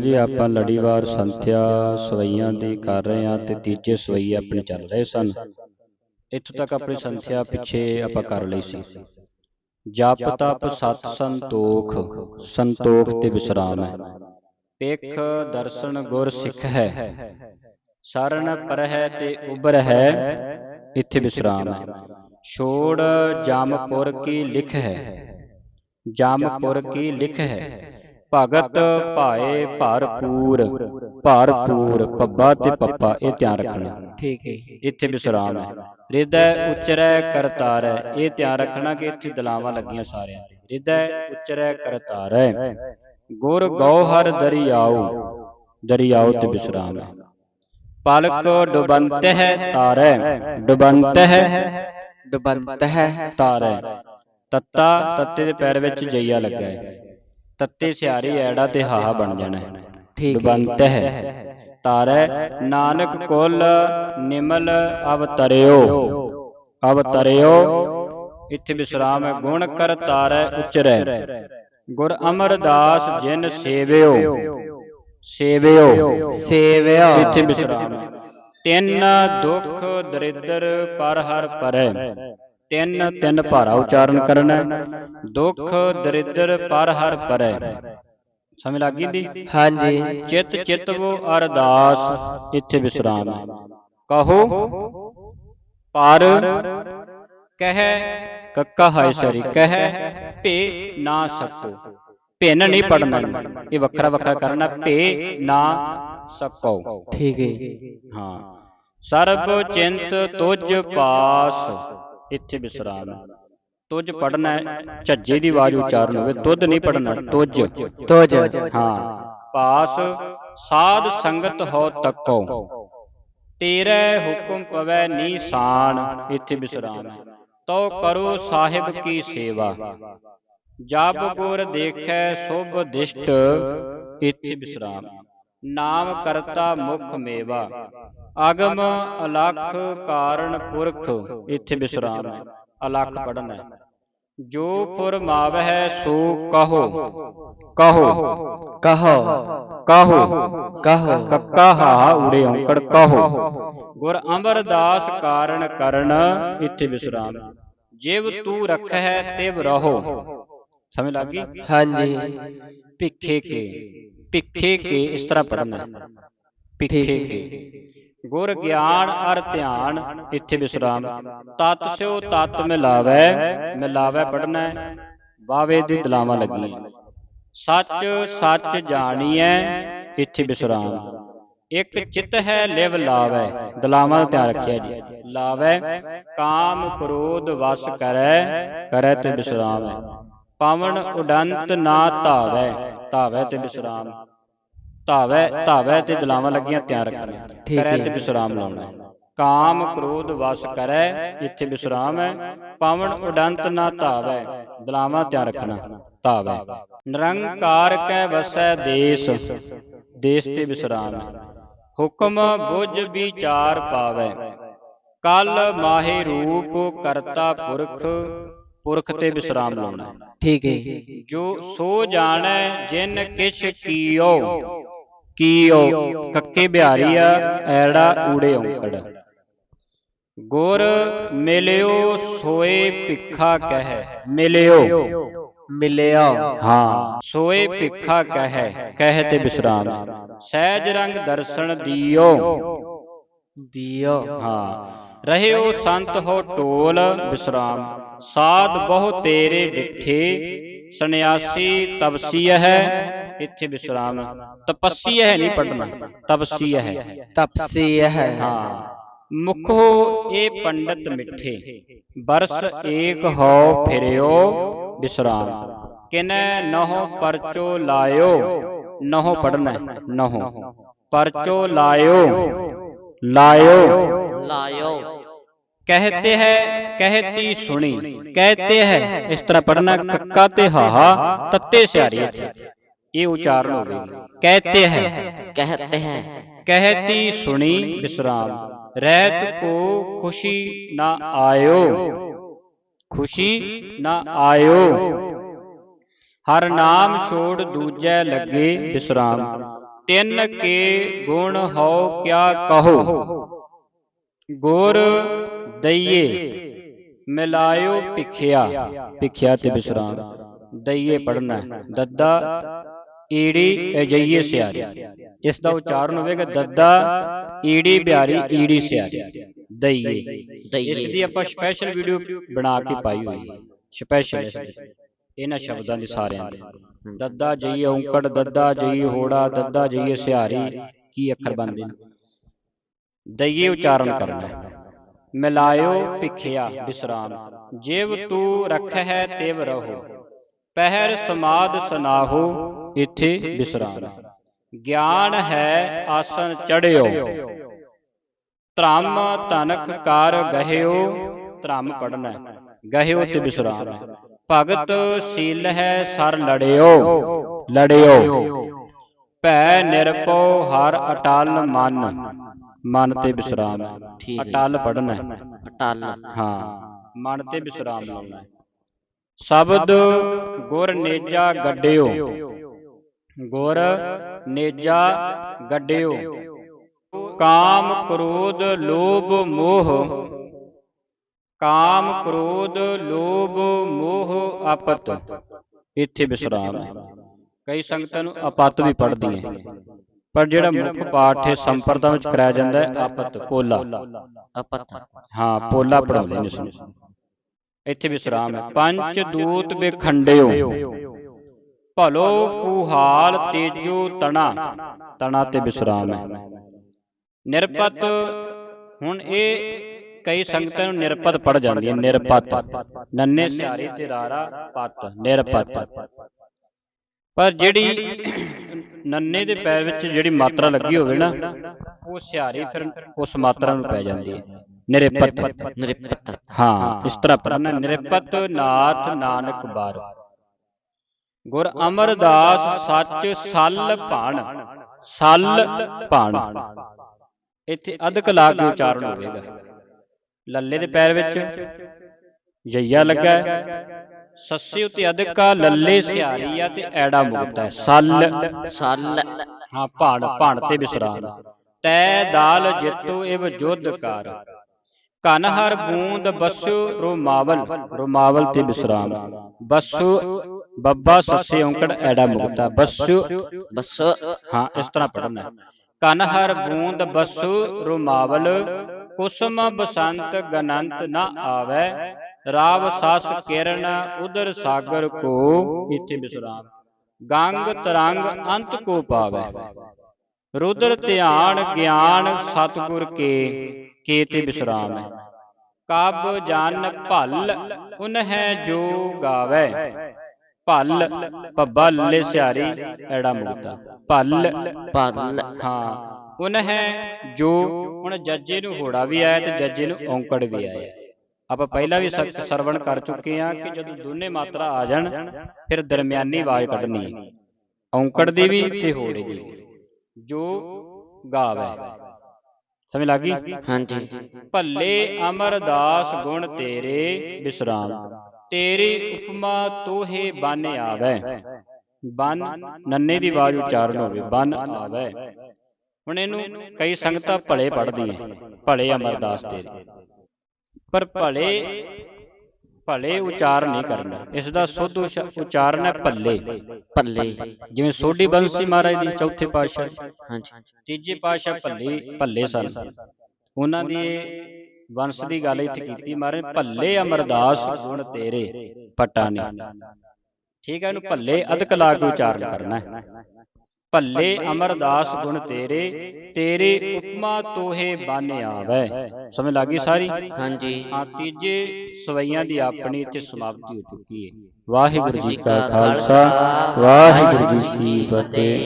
ਜੀ ਆਪਾਂ ਲੜੀਵਾਰ ਸੰਥਿਆ ਸਵਈਆਂ ਦੀ ਕਰ ਰਹੇ ਹਾਂ ਤੇ ਤੀਜੇ ਸਵਈ ਆਪਣੇ ਚੱਲ ਰਹੇ ਸਨ, ਇੱਥੋਂ ਤੱਕ ਆਪਣੀ ਸੰਥਿਆ ਪਿੱਛੇ ਆਪਾਂ ਕਰ ਲਈ ਸੀ। ਜਪ ਤਪ ਸਤ ਸੰਤੋਖ ਸੰਤੋਖ ਤੇ ਵਿਸਰਾਮ ਹੈ। ਪੇਖ ਦਰਸ਼ਨ, ਗੁਰ, ਸਿੱਖ ਹੈ। ਸਰਨ ਪਰ ਹੈ ਤੇ ਉਬਰ ਹੈ, ਇੱਥੇ ਵਿਸਰਾਮ ਹੈ। ਛੋੜ ਜਮਪੁਰ ਕੀ ਲਿਖ ਹੈ। ਜਮਪੁਰ ਕੀ ਲਿਖ ਹੈ। ਭਗਤ ਭਾਏ ਭਰਪੂਰ ਭਰਪੂਰ ਪੱਬਾ ਤੇ ਪੱਪਾ ਇਹ ਧਿਆਨ ਰੱਖਣਾ। ਠੀਕ ਹੈ। ਇੱਥੇ ਵਿਸਰਾਮ ਹੈ। ਹਿਰਦੈ ਉਚਰੈ ਕਰਤਾਰੈ ਇਹ ਧਿਆਨ ਰੱਖਣਾ ਕਿ ਇੱਥੇ ਦਲਾਵਾਂ ਲੱਗੀਆਂ ਸਾਰਿਆਂ ਤੇ। ਹਿਰਦੈ ਉਚਰੈ ਕਰਤਾਰੈ। ਗੁਰ ਗੌਹਰ ਦਰਿਆਉ ਦਰਿਆਉ ਤੇ ਵਿਸਰਾਮ ਹੈ। ਪਲਕ ਡੁਬੰਤ ਹੈ ਤਾਰੈ। ਡੁਬੰਤ ਹੈ ਡੁਬੰਤ ਹੈ ਤਾਰੈ। ਤੱਤਾ ਤੱਤੇ ਦੇ ਪੈਰ ਵਿੱਚ ਜਈਆ ਲੱਗਾ ਹੈ। ਤੱਤੇ ਸਿਆਰੀ ਐੜਾ ਤੇ ਹਾਹਾ ਬਣ ਜਾਣਾ ਹੈ। ਠੀਕ ਹੈ। ਡੁਬੰਤ ਹੈ। ਤਾਰੈ ਨਾਨਕ ਕੁਲ ਨਿਮਲ ਅਵਤਰਿਓ ਅਵਤਰਿਓ ਇੱਥੇ ਵਿਸਰਾਮ ਹੈ। ਗੁਣ ਕਰ ਤਾਰੈ ਉਚਰੈ। ਗੁਰ ਅਮਰਦਾਸ ਜਿਨ ਸੇਵਿਓ ਸੇਵਿਓ। ਸੇਵਿਆ। ਇੱਥੇ ਵਿਸਰਾਮ ਹੈ। ਤਿੰਨ ਦੁਖ ਦਰਿਦਰ ਪਰ ਹਰ ਪਰੈ। ਤਿੰਨ ਤਿੰਨ ਭਾਰਾ ਉਚਾਰਨ ਕਰਨਾ ਹੈ। ਦੁਖ ਦਰਿਦਰ ਪਰ ਹਰ ਪਰੈ ਸਮਝ ਲੱਗੀ ਦੀ ਹਾਂਜੀ। ਚਿਤ ਚਿਤਵੋ ਅਰਦਾਸ ਇੱਥੇ ਵਿਸਰਾਮ ਹੈ। ਕਹੋ ਪਰ ਕਹਿ ਕੱਕਾ ਹਾਇ ਸਰੀ ਕਹਿ ਭੇ ਨਾ ਸਕੋ। ਭਿੰਨ ਨਹੀਂ ਪੜਨਾ ਇਹ ਵੱਖਰਾ ਵੱਖਰਾ ਕਰਨਾ ਭੇ ਨਾ ਸਕੋ। ਠੀਕ ਹੈ। ਹਾਂ। ਸਰਬ ਚਿੰਤ ਤੁਜ ਪਾਸ। ਇੱਥੇ ਵਿਸਰਾਮ ਹੈ ਤੁਜ ਪੜਨਾ ਝੱਜੇ ਦੀ ਆਵਾਜ਼ ਉਚਾਰਨ ਹੋਵੇ ਤੁਧ ਨਹੀਂ ਪੜਨਾ ਤੁਜ ਤੋਜ ਹਾਂ। ਪਾਸ ਸਾਧ ਸੰਗਤ ਹੋ ਤੱਕੋ। ਤੇਰੇ ਹੁਕਮ ਪਵੈ ਨੀਸਾਨ ਇੱਥੇ ਵਿਸਰਾਮ ਹੈ। ਤੋ ਕਰੋ ਸਾਹਿਬ ਕੀ ਸੇਵਾ। ਜਬ ਗੁਰ ਦੇਖੈ ਸੁਭ ਦਿਸ਼ਟ ਇੱਥੇ ਵਿਸਰਾਮ ਨਾਮ ਕਰਤਾ ਮੁਖ ਮੇਵਾ। ਅਗਮ ਅਲਖ ਕਾਰਣ ਪੁਰਖ, ਇੱਥੇ ਵਿਸਰਾਮ ਹੈ। ਅਲਖ ਪੜਨਾ ਹੈ। ਜੋ ਫੁਰਮਾਵਹਿ ਸੋ ਕਹੋ। ਕਹੋ। ਕਹੋ। ਕਹੋ। ਕਹੋ। ਕੱਕਾ ਹਾ ਉੜੇ ਔਂਕੜ ਕਹੋ। ਗੁਰ ਅਮਰਦਾਸ ਕਾਰਣ ਕਰਨ, ਇੱਥੇ ਵਿਸਰਾਮ ਜਿਵ ਤੂੰ ਰਖੈ ਤਿਵ ਰਹੋ। ਸਮਝ ਲੱਗੀ ਹਾਂਜੀ। ਭਿੱਖੇ ਕੇ। ਭਿੱਖੇ ਕੇ। ਇਸ ਤਰ੍ਹਾਂ ਪੜਨਾ। ਭਿੱਖੇ ਕੇ। ਗੁਰ ਗਿਆਨ ਅਰ ਧਿਆਨ ਇੱਥੇ ਵਿਸਰਾਮ। ਤਤ ਸਿਓ ਤਤ ਮਿਲਾਵੈ ਮਿਲਾਵੈ ਪੜਨਾ। ਵਾਵੇ ਦੀ ਦਲਾਵਾਂ ਲੱਗੀਆਂ। ਸੱਚ ਸੱਚ ਜਾਣੀਐ ਇੱਥੇ ਵਿਸਰਾਮ। ਇੱਕ ਚਿਤ ਹੈ ਲਿਵ ਲਾਵੈ ਦਲਾਵਾਂ ਦਾ ਧਿਆਨ ਰੱਖਿਆ ਜੀ। ਲਾਵੈ ਕਾਮ ਕ੍ਰੋਧ ਵਸ ਕਰੈ ਕਰੈ ਤੇ ਵਿਸਰਾਮ ਹੈ। ਪਵਨ ਉਡੰਤ ਨਾ ਧਾਵੈ ਧਾਵੈ ਤੇ ਵਿਸਰਾਮ। ਧਾਵੈ ਧਾਵੈ ਤੇ ਦਲਾਵਾਂ ਲੱਗੀਆਂ ਧਿਆਨ ਰੱਖਣਾ ਠੀਕ ਕਰੈ ਹੈ। ਤੇ ਵਿਸਰਾਮ ਲਾਉਣਾ। ਕਾਮ ਕ੍ਰੋਧ ਵਸ ਕਰੈ ਇੱਥੇ ਵਿਸਰਾਮ ਹੈ। ਪਵਨ ਉਡੰਤ ਨਾ ਧਾਵੈ ਦਲਾਵਾਂ ਧਿਆਨ ਰੱਖਣਾ ਧਾਵੈ। ਨਿਰੰਕਾਰ ਕੈ ਵਸੈ ਦੇਸ ਦੇਸ ਤੇ ਵਿਸਰਾਮ। ਹੈ ਹੁਕਮ ਬੁੱਝ ਵਿਚਾਰ ਪਾਵੈ। ਕਲ ਮਾਹੇ ਰੂਪ ਕਰਤਾ ਪੁਰਖ ਪੁਰਖ ਤੇ ਵਿਸਰਾਮ ਲਾਉਣਾ। ਠੀਕ ਹੈ। ਜੀ। ਸੋ ਜਾਣੈ ਜਿਨ ਕਿਛ ਕੀਓ। ਕੀਓ। ਕੱਕੇ ਬਿਹਾਰੀ ਆ ਐੜਾ ਊੜੇ ਔਂਕੜ। ਗੁਰ ਮਿਲਿਓ ਸੋਏ ਭਿੱਖਾ ਕਹਿ। ਮਿਲਿਓ। ਮਿਲਿਆ। ਹਾਂ। ਸੋਏ ਭਿੱਖਾ ਕਹਿ ਕਹਿ। ਤੇ ਵਿਸਰਾਮ। ਸਹਿਜ ਰੰਗ ਦਰਸ਼ਨ ਦਿਓ। ਦਿਓ। ਹਾਂ। ਰਹਿਓ ਸੰਤ ਹੋ ਟੋਲ ਵਿਸਰਾਮ। ਸਾਧ ਬਹੁ ਤੇਰੇ ਡਿਠੇ ਸੰਿਆਸੀ ਤਪਸੀਐ ਹੈ ਇੱਥੇ ਵਿਸਰਾਮ। ਤਪਸੀਐ ਹੈ ਨਹੀਂ ਪੜਨਾ ਤਪਸੀਐ ਹੈ ਤਪਸੀਐ ਹੈ ਹਾਂ। ਮੁਖੋ ਇਹ ਪੰਡਤ ਮਿੱਠੇ ਬਰਸ ਏਕ ਹੋ ਫਿਰਿਓ ਵਿਸਰਾਮ। ਕਿਨੈ ਨਹੁ ਪਰਚੋ ਲਾਇਓ ਨਹੁ ਪੜਨਾ ਨਹੁ। ਪਰਚੋ ਲਾਇਓ। ਲਾਇਓ। ਲਾਇਓ। ਕਹਤੇ ਹੈ कहती सुनी। कहते हैं इस तरह पढ़ना कक्का ते हाहा तत्ते सारी आ ये उच्चारण हो गई कहते हैं कहते हैं। कहती सुनी विश्राम। रैत को खुशी ना आयो। खुशी ना आयो। हर नाम छोड़ दूजे लगे विश्राम। तिन के गुण हो क्या कहो? गोर दइए ਮਿਲਾਇਓ ਭਿਖਿਆ ਭਿਖਿਆ ਤੇ ਵਿਸਰਾਮ ਦਈਏ ਪੜਨਾ ਦੱਦਾ, ਈੜੀ ਅਜਈਏ ਸਿਆਰੀ। ਇਸ ਦਾ ਉਚਾਰਨ ਹੋਵੇਗਾ ਦੱਦਾ, ਈੜੀ ਬਿਹਾਰੀ ਈੜੀ ਸਿਆਰੀ। ਦਈਏ। ਇਸ ਦੀ ਆਪਾਂ ਸਪੈਸ਼ਲ ਵੀਡੀਓ ਬਣਾ ਕੇ ਪਾਈ ਹੋਈ ਹੈ। ਸਪੈਸ਼ਲ ਇਸ ਦੀ। ਇਹਨਾਂ ਸ਼ਬਦਾਂ ਦੇ ਸਾਰਿਆਂ ਦੇ। ਦੱਦਾ ਜਈਏ ਔਂਕੜ, ਦੱਦਾ ਜਈਏ ਹੋੜਾ, ਦੱਦਾ ਜਈਏ ਸਿਹਾਰੀ ਕੀ ਅੱਖਰ ਬਣਦੇ ਨੇ? ਦਈਏ ਉਚਾਰਨ ਕਰਨਾ ਮਿਲਾਇਓ ਭਿਖਿਆ ਵਿਸਰਾਮ ਜਿਵ ਤੂ ਰਖਹਿ ਤਿਵ ਰਹੋ। ਪਹਿਰ ਸਮਾਦ ਸਨਾਹੋ ਇਥੇ ਵਿਸਰਾਮ ਗਿਆਨ ਹੈ ਆਸਨ ਚੜਿਓ। ਧਰਮ ਤਨਕ ਕਰ ਗਹਿਓ ਧਰਮ ਪੜਨਾ। ਗਹਿਓ ਤੇ ਵਿਸਰਾਮ। ਭਗਤ ਸੀਲ ਹੈ ਸਰ ਲੜਿਓ ਲੜਿਓ। ਭੈ ਨਿਰਭਉ ਹਰ ਅਟਲ ਮਨ। ਮਨ ਤੇ ਵਿਸਰਾਮ। ਹੈ। ਠੀਕ ਹੈ। ਅਟਲ ਪੜਨਾ ਅਟਲ। ਹਾਂ। ਮਨ ਤੇ ਵਿਸਰਾਮ ਲਾਉਣਾ ਹੈ। ਸ਼ਬਦ ਗੁਰ ਨੇਜਾ ਗੱਡਿਓ। ਗੁਰ ਨੇਜਾ ਗੱਡਿਓ। ਕਾਮ ਕ੍ਰੋਧ ਲੋਭ ਮੋਹ। ਕਾਮ ਕ੍ਰੋਧ ਲੋਭ ਮੋਹ ਆਪਤ ਇੱਥੇ ਵਿਸਰਾਮ ਹੈ। ਕਈ ਸੰਗਤਾਂ ਨੂੰ ਆਪਤ ਵੀ ਪੜ੍ਹਦੀਆਂ ਪਰ ਜਿਹੜਾ ਮੁੱਖ ਪਾਠ ਹੈ ਸੰਪਰਦਾ ਵਿੱਚ ਕਰਾਇਆ ਜਾਂਦਾ ਹੈ ਆਪਤ ਪੋਲਾ। ਅਪਤ। ਹਾਂ ਪੋਲਾ ਪੜਾਉਂਦੇ ਨੇ ਇਸ ਨੂੰ ਇੱਥੇ ਵਿਸਰਾਮ ਹੈ। ਪੰਜ ਦੂਤ ਬੇਖੰਡਿਓ ਭਲੋ ਕੁਹਾਲ ਤੇਜੋ ਤਣਾ। ਤਣਾ ਤੇ ਵਿਸਰਾਮ ਹੈ। ਨਿਰਪਤ ਹੁਣ ਇਹ ਕਈ ਸੰਗਤਾਂ ਨੂੰ ਨਿਰਪਤ ਪੜ ਜਾਂਦੀਆਂ ਨਿਰਪਤ। ਨੰਨੇ ਸਿਆਰੇ ਤੇ ਰਾਰਾ ਪਤ। ਨਿਰਪਤ। ਪਰ ਜਿਹੜੀ ਨੰਨੇ ਦੇ ਪੈਰ ਵਿੱਚ ਜਿਹੜੀ ਮਾਤਰਾ ਲੱਗੀ ਹੋਵੇ ਨਾ ਉਹ ਸਿਆਰੀ ਫਿਰ ਉਸ ਮਾਤਰਾ ਨੂੰ ਪੈ ਜਾਂਦੀ ਹੈ। ਨਿਰਪਤ ਨਿਰਪਤ ਹਾਂ ਇਸ ਤਰ੍ਹਾਂ ਪੜਨਾ ਨਿਰਪਤ ਨਾਥ ਨਾਨਕ ਬਾਰ। ਗੁਰ ਅਮਰਦਾਸ ਸੱਚ ਸਲ ਭਾਣ ਸਲ ਭਾਣ। ਇੱਥੇ ਅਧਿਕ ਲਾ ਕੇ ਉਚਾਰਨ ਹੋਵੇਗਾ। ਲੱਲੇ ਦੇ ਪੈਰ ਵਿੱਚ ਜਈਆ ਲੱਗਾ ਸੱਸੇ ਉਤੇ ਅਧਿਕਾ ਲੱਲੇ ਸਿਆਰੀ ਆ ਤੇ ਐੜਾ ਮੁਕਤਾ ਹੈ। ਸਲ ਸਲ ਹਾਂ, ਭਾਣ ਭਾਣ ਤੇ ਵਿਸਰਾਮ। ਤੈ ਦਾਲ ਜਿਤੂ ਇਵ ਜੁਧ ਕਨ ਹਰ ਬੂੰਦ ਬਸੁ ਰੋਮਾਵਲ ਰੋਮਾਵਲ ਤੇ ਵਿਸਰਾਮ। ਬਸੁ, ਬੱਬਾ ਸੱਸੇ ਔਂਕੜ ਐੜਾ ਮੁਕਤਾ। ਬਸੁ ਬਸ ਹਾਂ, ਇਸ ਤਰ੍ਹਾਂ ਪੜਨਾ ਕਨ ਹਰ ਬੂੰਦ ਬਸੂ ਰੋਮਾਵਲ, ਕੁਸਮ ਬਸੰਤ ਗਨੰਤ ਨਾ ਆਵੈ। ਰਾਵ ਸਸ ਕਿਰਨ ਉਦਰ ਸਾਗਰ ਕੋ ਇਥੇ ਵਿਸਰਾਮ। ਗੰਗ ਤਰੰਗ ਅੰਤ ਕੋ ਪਾਵੈ। ਰੁਦਰ ਧਿਆਨ ਗਿਆਨ ਸਤਗੁਰ ਕੇ ਕੇ ਤੇ ਵਿਸਰਾਮ ਹੈ। ਕਬ ਜਨ ਭਲ ਉਨਹਿ ਜੋ ਗਾਵੈ। ਭਲ ਪੱਬਾ ਲੱਲੇ ਸਿਆਰੀ ਐੜਾ ਮੁਕਤਾ ਭਲ ਪਲ ਹਾਂ। ਉਨਹਿ ਜੋ ਹੁਣ ਜੱਜੇ ਨੂੰ ਹੋੜਾ ਵੀ ਆਇਆ ਤੇ ਜੱਜੇ ਨੂੰ ਔਂਕੜ ਵੀ ਆਇਆ। ਆਪਾਂ ਪਹਿਲਾਂ ਵੀ ਸਰਵਣ ਕਰ ਚੁੱਕੇ ਹਾਂ ਕਿ ਜਦੋਂ ਦੋਨੇ ਮਾਤਰਾ ਆ ਜਾਣ ਫਿਰ ਦਰਮਿਆਨੀ ਆਵਾਜ਼ ਕੱਢਣੀ ਹੈ। ਔਂਕੜ ਦੀ ਵੀ ਤੇ ਹੋੜੇ ਦੀ। ਵੀ। ਜੋ ਗਾਵੇ ਸਮਝ ਲੱਗੀ ਹਾਂਜੀ। ਭੱਲੇ ਅਮਰਦਾਸ ਗੁਣ ਤੇਰੇ ਵਿਸਰਾਮ ਤੇਰੀ ਉਪਮਾ ਤੋਹੇ ਬਨ ਆਵੈ। ਬਨ ਨੰਨੇ ਦੀ ਆਵਾਜ਼ ਉਚਾਰਨ ਹੋਵੇ ਬਨ ਆਵੈ। ਹੁਣ ਇਹਨੂੰ ਕਈ ਸੰਗਤਾਂ ਭਲੇ ਪੜ੍ਹਦੀਆਂ। ਭਲੇ ਅਮਰਦਾਸ ਤੇਰੇ। ਪਰ ਭਲੇ ਭਲੇ ਉਚਾਰਨ ਨਹੀਂ ਕਰਨਾ। ਇਸ ਦਾ ਸੁੱਧ ਉਚ- ਉਚਾਰਨ ਹੈ ਭੱਲੇ। ਪੱਲੇ ਜਿਵੇਂ ਸੋਢੀ ਬੰਸੀ ਮਹਾਰਾਜ ਦੀ ਚੌਥੇ ਪਾਤਸ਼ਾਹ। ਹਾਂਜੀ। ਤੀਜੇ ਪਾਤਸ਼ਾਹ ਭੱਲੇ ਭੱਲੇ ਸਨ। ਉਹਨਾਂ ਦੀ ਵੰਸ਼ ਦੀ ਗੱਲ ਇੱਥੇ ਕੀਤੀ ਮਾਰੇ ਭੱਲੇ ਅਮਰਦਾਸ ਗੁਣ ਤੇਰੇ ਪਟਾ ਨੇ ਠੀਕ ਹੈ ਇਹਨੂੰ ਭੱਲੇ ਅਧਿਕ ਲਾ ਕੇ ਉਚਾਰਨ ਕਰਨਾ ਹੈ। ਭੱਲੇ ਅਮਰਦਾਸ ਗੁਣ ਤੇਰੇ ਤੇਰੇ ਉਪਮਾ ਤੋਹੇ ਬਨ ਆਵੈ। ਸਮਝ ਲੱਗੀ ਸਾਰੀ? ਹਾਂਜੀ। ਹਾਂ ਤੀਜੇ ਸਵਈਆਂ ਦੀ ਆਪਣੀ ਇੱਥੇ ਸਮਾਪਤੀ ਹੋ ਚੁੱਕੀ ਹੈ। ਵਾਹਿਗੁਰੂ ਜੀ ਕਾ ਖਾਲਸਾ ਵਾਹਿਗੁਰੂ ਜੀ ਕੀ ਫਤਿਹ।